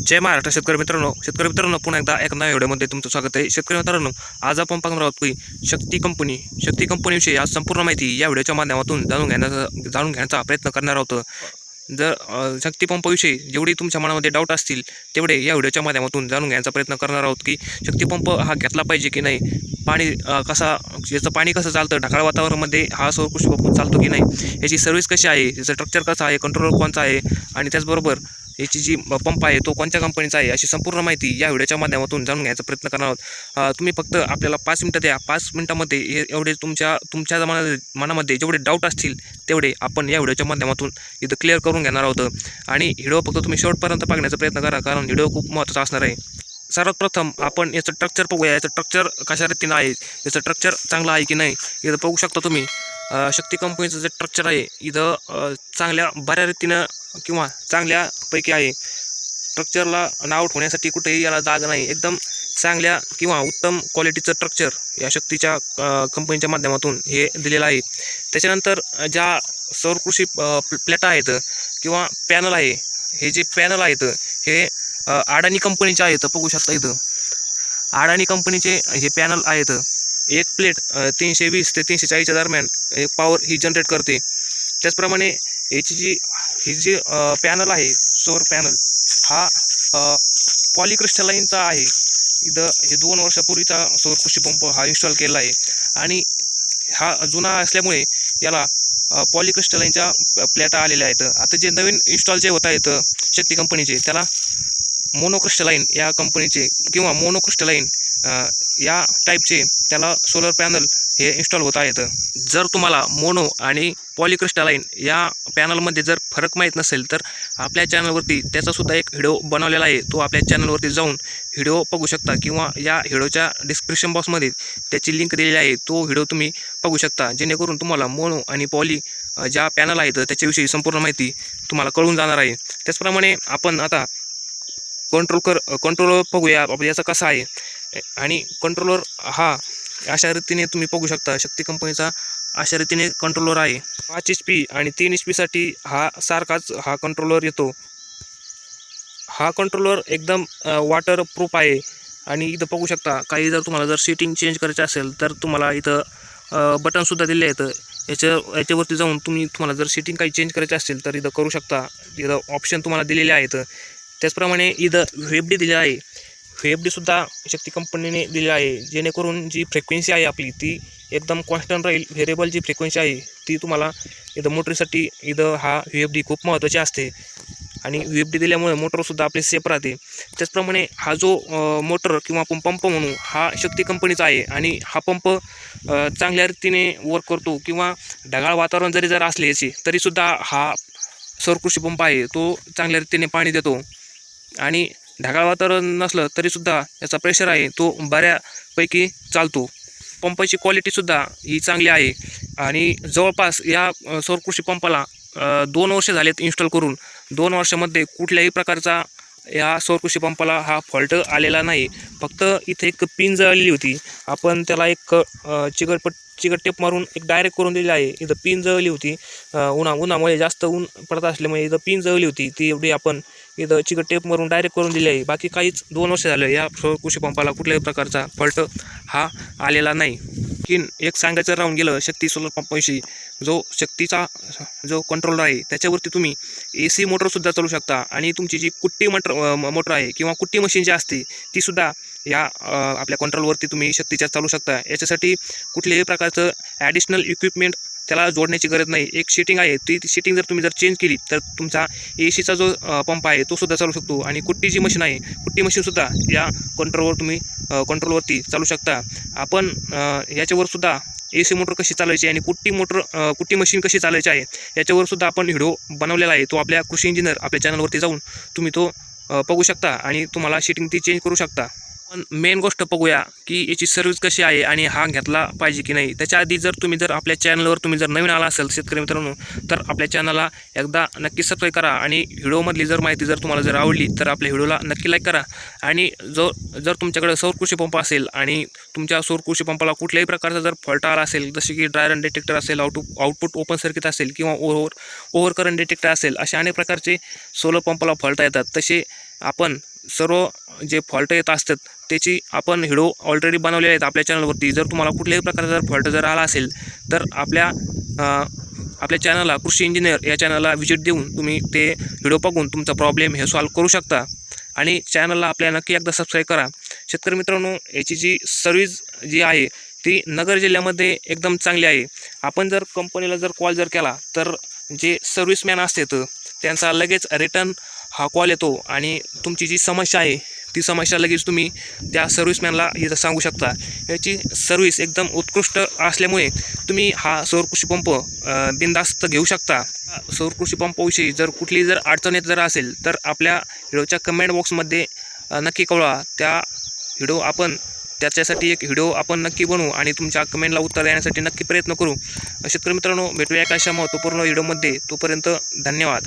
जय महाराष्ट्र शेतकरी मित्रांनो. शेतकरी मित्रांनो पुन्हा एकदा एक नव्या व्हिडिओमध्ये तुमचं स्वागत आहे. शेतकरी मित्रांनो आज आपण पाहणार आहोत की शक्ती कंपनी शक्ती कंपनीविषयी आज संपूर्ण माहिती या व्हिडिओच्या माध्यमातून जाणून घेण्याचा जाणून घेण्याचा प्रयत्न करणार आहोत. जर शक्तीपंपाविषयी जेवढी तुमच्या मनामध्ये डाऊट असतील तेवढे या व्हिडिओच्या माध्यमातून जाणून घेण्याचा प्रयत्न करणार आहोत की शक्तीपंप हा घेतला पाहिजे की नाही? पाणी कसा याचं पाणी कसं चालतं? ढगाळ वातावरणामध्ये हा सौर कृषी पंप चालतो की नाही? याची सर्व्हिस कशी आहे? याचं स्ट्रक्चर कसं आहे? कंट्रोल कोणचा आहे? आणि त्याचबरोबर याची जी पंप आहे तो कोणत्या कंपनीचा आहे अशी संपूर्ण माहिती या व्हिडिओच्या माध्यमातून जाणून घ्यायचा प्रयत्न करणार आहोत. तुम्ही फक्त आपल्याला पाच मिनटं द्या. पाच मिनटामध्ये हे एवढे तुमच्या तुमच्या मना मनामध्ये जेवढे डाऊट असतील तेवढे आपण या व्हिडिओच्या माध्यमातून इथं क्लिअर करून घेणार आहोत. आणि व्हिडिओ फक्त तुम्ही शेवटपर्यंत पाहण्याचा प्रयत्न करा कारण व्हिडिओ खूप महत्त्वाचा असणार आहे. सर्वात प्रथम आपण याचं स्ट्रक्चर बघूया. याचं स्ट्रक्चर कशा रीतीनं आहे? याचं स्ट्रक्चर चांगलं आहे की नाही? इथं बघू शकता तुम्ही. शक्ती कंपनीचं जे स्ट्रक्चर आहे इथं चांगल्या बऱ्या रीतीनं किंवा चांगल्यापैकी आहे. स्ट्रक्चरला नाव ठेवण्यासाठी कुठेही याला जागा नाही. एकदम चांगल्या किंवा उत्तम क्वालिटीचं स्ट्रक्चर या शक्तीच्या कंपनीच्या माध्यमातून हे दिलेलं आहे. त्याच्यानंतर ज्या सौर कृषी आहेत किंवा पॅनल आहे हे जे पॅनल आहेत हे अडाणी कंपनीचे आहेत. बघू शकता इथं. अडाणी कंपनीचे हे पॅनल आहेत. एक प्लेट तीनशे वीस ते तीनशे चाळीसच्या दरम्यान एक पॉवर ही जनरेट करते. त्याचप्रमाणे याची जी ही जी पॅनल आहे सौर पॅनल हा पॉलिक्रिस्टलाईनचा आहे. इथं हे दोन वर्षापूर्वीचा सौर कृषी पंप हा इन्स्टॉल केला आहे. आणि हा जुना असल्यामुळे याला पॉलिक्रिस्टलाईनच्या प्लॅटा आलेल्या आहेत. आता जे नवीन इन्स्टॉल जे होत आहेत शक्ती कंपनीचे त्याला मोनोक्रिस्टलाईन या कंपनीचे किंवा मोनोक्रिस्टलाईन या टाईपचे त्याला सोलर पॅनल हे इन्स्टॉल होत आहेत. जर तुम्हाला मोनो आणि पॉलिक्रिस्टलाईन या पॅनलमध्ये जर फरक माहीत नसेल तर आपल्या चॅनलवरती त्याचासुद्धा एक व्हिडिओ बनवलेला आहे. तो आपल्या चॅनलवरती जाऊन व्हिडिओ बघू शकता किंवा या व्हिडिओच्या डिस्क्रिप्शन बॉक्समध्ये त्याची लिंक दिलेली आहे. तो व्हिडिओ तुम्ही बघू शकता. जेणेकरून तुम्हाला मोनो आणि पॉली ज्या पॅनल आहेत त्याच्याविषयी संपूर्ण माहिती तुम्हाला कळून जाणार आहे. त्याचप्रमाणे आपण आता कंट्रोल कर कंट्रोल बघूया. याचा कसा आहे? आणि कंट्रोलर हा अशा रीतीने तुम्ही बघू शकता शक्ती कंपनीचा अशा रीतीने कंट्रोलर आहे. पाच एच पी आणि तीन एच पीसाठी हा सारखाच हा कंट्रोलर येतो. हा कंट्रोलर एकदम वॉटर प्रूफ आहे. आणि इथं बघू शकता काही जर तुम्हाला जर सेटिंग चेंज करायचे असेल तर तुम्हाला इथं बटनसुद्धा दिले आहेत. याच्या याच्यावरती जाऊन तुम्ही तुम्हाला जर सेटिंग काही चेंज करायची असेल तर इथं करू शकता. इथं ऑप्शन तुम्हाला दिलेले आहेत. त्याचप्रमाणे इथं वेबडी डी दिलेलं आहे एफ डीसुद्धा शक्ती कंपनीने दिली आहे. जेणेकरून जी फ्रिक्वेन्सी आहे आपली ती एकदम कॉन्स्टंट राहील. व्हेरिएबल जी फ्रिक्वेन्सी आहे ती तुम्हाला इथं मोटरीसाठी इथं हा व्ही एफ डी खूप महत्त्वाची असते. आणि व्ही एफ डी दिल्यामुळे मोटरसुद्धा आपली सेफ राहते. त्याचप्रमाणे हा जो मोटर किंवा आपण पंप म्हणू हा शक्ती कंपनीचा आहे आणि हा पंप चांगल्या रीतीने वर्क करतो किंवा ढगाळ वातावरण जरी जर असले याचे तरीसुद्धा हा सौरकृषी पंप आहे. तो चांगल्या रीतीने पाणी देतो. आणि ढगाळ वातावरण नसलं तरीसुद्धा याचा प्रेशर आहे. तो बऱ्यापैकी चालतो. पंपाची क्वालिटीसुद्धा ही चांगली आहे. आणि जवळपास या सौरकृषी पंपाला दोन वर्ष झालेत इन्स्टॉल करून. दोन वर्षामध्ये कुठल्याही प्रकारचा या सौरकृषी पंपाला हा फॉल्ट आलेला नाही. फक्त इथे एक पिन जळलेली होती. आपण त्याला एक अ, चिकटपट चिकट टेप मारून एक डायरेक्ट करून दिली आहे. इथं पिन जळली होती. उन्हा उन्हामुळे जास्त ऊन पडत असल्यामुळे इथं पिन जळली होती. ती एवढी आपण इथं चिकट टेप मारून डायरेक्ट करून दिली आहे. बाकी काहीच दोन वर्ष झालं या कृषी पंपाला कुठल्याही प्रकारचा फॉल्ट हा आलेला नाही. किन एक सांगायचं राहून गेलं शक्ती सोलर पंपाविषयी जो शक्तीचा जो कंट्रोलर आहे त्याच्यावरती तुम्ही ए सी मोटरसुद्धा चालू शकता. आणि तुमची जी कुट्टी मोटर मोटर आहे किंवा कुट्टी मशीन जी असते तीसुद्धा या आपल्या कंट्रोलवरती तुम्ही शक्तीच्या चालू शकता. याच्यासाठी कुठल्याही प्रकारचं ॲडिशनल इक्विपमेंट त्याला जोडण्याची गरज नाही. एक शिटिंग आहे ती शिटिंग जर तुम्ही जर चेंज केली तर तुमचा ए सीचा जो पंप आहे तो सुद्धा चालू शकतो. आणि कुट्टी जी मशीन आहे कुट्टी मशीनसुद्धा या कंट्रोलवर तुम्ही कंट्रोलवरती चालू शकता. आपण याच्यावर सुद्धा ए सी मोटर कशी चालायची आणि कुट्टी मोटर कुट्टी मशीन कशी चालायची आहे याच्यावर सुद्धा आपण व्हिडिओ बनवलेला आहे. तो आपल्या कृषी इंजिनियर आपल्या चॅनलवरती जाऊन तुम्ही तो बघू शकता आणि तुम्हाला शिटिंग ती चेंज करू शकता. पण मेन गोष्ट बघूया की याची सर्व्हिस कशी आहे आणि हा घेतला पाहिजे की नाही. त्याच्या आधी जर तुम्ही जर आपल्या चॅनलवर तुम्ही जर नवीन आला असेल शेतकरी मित्रांनो तर आपल्या चॅनलला एकदा नक्की सबस्क्राईब करा आणि व्हिडिओमधली जर माहिती जर तुम्हाला जर आवडली तर आपल्या व्हिडिओला नक्की लाईक करा. आणि जो जर तुमच्याकडे सौर कृषी पंप असेल आणि तुमच्या सौर कृषी पंपाला कुठल्याही प्रकारचा जर फॉल्ट आला असेल जसे की ड्रायरन डिटेक्टर असेल आउट आउटपुट ओपन सर्किट असेल किंवा ओव्हर ओव्हर करंट डिटेक्टर असेल अशा अनेक प्रकारचे सोलर पंपाला फॉल्ट येतात. तसे आपण सर्व जे फॉल्ट येत असतात त्याची आपण व्हिडिओ ऑलरेडी बनवलेले आहेत आपल्या चॅनलवरती जर तुम्हाला कुठल्याही प्रकारचा जर फॉल्ट जर आला असेल तर आपल्या आपल्या चॅनलला कृषी इंजिनियर या चॅनलला व्हिजिट देऊन तुम्ही ते व्हिडिओ बघून तुमचा प्रॉब्लेम हे सॉल्व करू शकता. आणि चॅनलला आपल्या नक्की एकदा सबस्क्राईब करा. शेतकरी मित्रांनो याची जी सर्विस जी आहे ती नगर जिल्ह्यामध्ये एकदम चांगली आहे. आपण जर कंपनीला जर कॉल जर केला तर जे सर्व्हिसमॅन असतात त्यांचा लगेच रिटर्न हा कॉल येतो आणि तुमची जी समस्या आहे ती समस्या लगेच तुम्ही त्या सर्व्हिसमॅनला इथं सांगू शकता. याची सर्व्हिस एकदम उत्कृष्ट असल्यामुळे तुम्ही हा सौर कृषी पंप बिंदास्त घेऊ शकता. सौर कृषी पंपाविषयी जर कुठली जर अडचण येत जर असेल तर आपल्या व्हिडिओच्या कमेंट बॉक्समध्ये नक्की कळवा. त्या व्हिडिओ आपण त्याच्यासाठी एक व्हिडिओ आपण नक्की बनवू आणि तुमच्या कमेंटला उत्तर देण्यासाठी नक्की प्रयत्न करू. शेतकरी मित्रांनो भेटूया एका अशा महत्त्वपूर्ण व्हिडिओमध्ये. तोपर्यंत धन्यवाद.